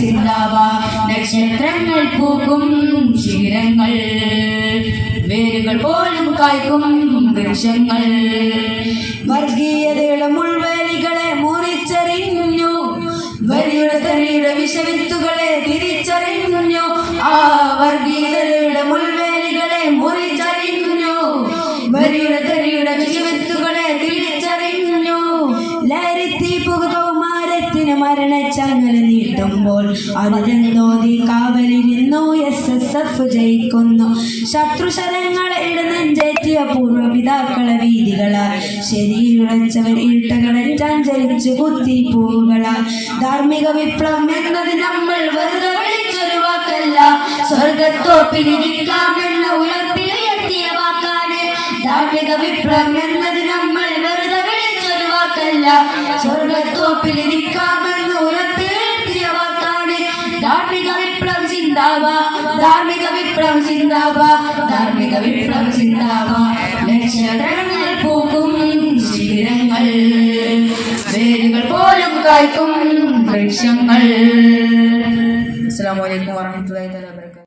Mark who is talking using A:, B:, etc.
A: സിന്ദാബ നക്ഷത്രങ്ങൾ പൂക്കും ശിഖരങ്ങൾ വേരുകൾ പോലും കായ്ക്കും വൃക്ഷങ്ങൾ. വർഗീയതയുടെ മുൾവേലികളെ മുറിച്ചെറിഞ്ഞു. വരിയുടെ തെറിയുടെ വിഷവിത്തുകളെ തിരിച്ചറിഞ്ഞു മരണച്ചങ്ങല നീട്ടുമ്പോൾ അതിലെന്തോതി കാവലിരുന്നു എസ് എസ് എഫ് ജയിക്കുന്നു. ശത്രുശരങ്ങളെ ഇടനെഞ്ചേറ്റിയ പൂർവപിതാക്കളെ വീതികളാൽ ശരിയുറച്ചവർ ഇട്ടകളറ്റാൻ ജയിച്ചു കുത്തി പൂവുകളാൽ. ധാർമ്മിക വിപ്ലവം എന്നത് നമ്മൾ വെറുതെ വിളിച്ചൊരു വാക്കല്ല. സ്വർഗത്തോപ്പിൽ ഇരിക്കാമെന്ന ഉയർപ്പിൽ വാക്കാണ് ധാർമ്മിക വിപ്ലവം എന്നത് നമ്മൾ വെറുതെ വിളിച്ചൊരു വാക്കല്ല. സ്വർഗത്തോപ്പിൽ വിപ്ലവം ചിന്താവ. ധാർമ്മിക വിപ്ലവം ചിന്താവ. ധാർമ്മിക വിപ്ലവം ചിന്താവ. ലക്ഷണങ്ങൾ പൂക്കും ശിഖരങ്ങൾ വേരുകൾ പോലും കായ്ക്കും വൃക്ഷങ്ങൾ. അസ്സാം വലൈക്കും വാഹമത്തല്ലാ